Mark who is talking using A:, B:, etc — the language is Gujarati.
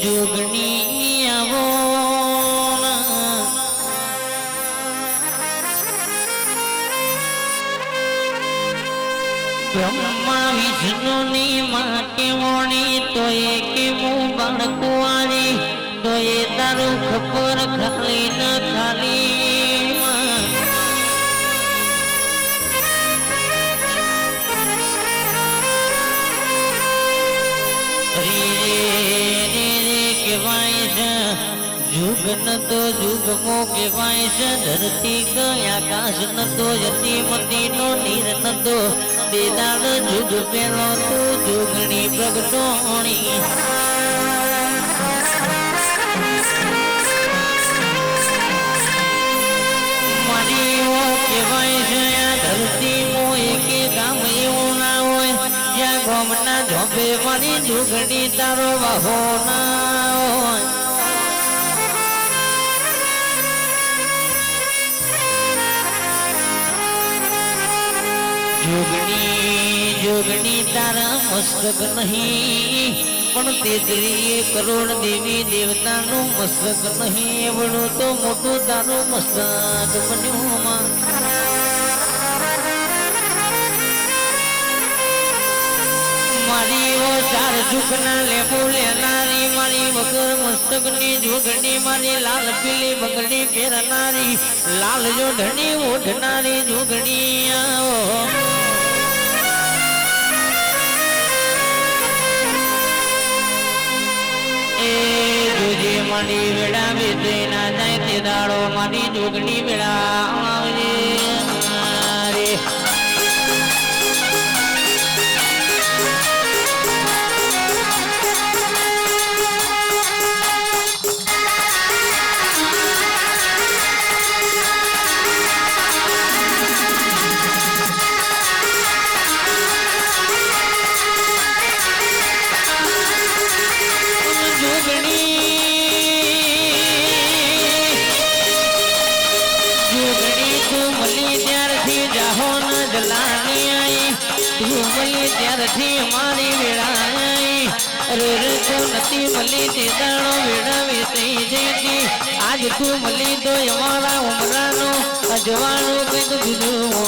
A: જોગણી આવો ના. બ્રહ્મા વિષ્ણુની માં કેવણી તો એ કેવું બાળકુવારી તો એ તારું ખબર ખાલી ન જુગ ન તો જુગમો કહેવાય છે, ધરતી ગયા આકાશ ન તો યતી મતી નો નીર ન તો. બેદાડ જુગ પેલો તો જોગણી પ્રગટોણી મારી એવો કહેવાય છે, આ ધરતી મો એકે ગામ એવું ના હોય. જ્યાં ગોમના ઝોપે મારી જોગણી તારો વાહો ના જોગણી જોગણી તારા મસ્તક નહીં. પણ તેત્રીએ કરોડ દેવી દેવતાનું મસ્તક નહીં. એવડું તો મોટું તારું મસ્તક બન્યું માં. મારી ઓ ચાર સુખના લેબુ લેનારી, મારી વગર મસ્તકની જોગણી મારી લાલ પીલી બગડી પહેરનારી, લાલ જોડણી ઓઢનારી જોગણી આવો. એ મારી વેડા, વેચે ના જાય તે દાડો, મારી જોગણી વેડા, આવજે. મળી ત્યારથી મારી વેળાઈ આઈ રે રે તું નથી મળી તે દાણો વેળાવી થઈ જઈતી આજ તું મળી તો અમારા ઉમરાનો. અજવાનું કંઈક વા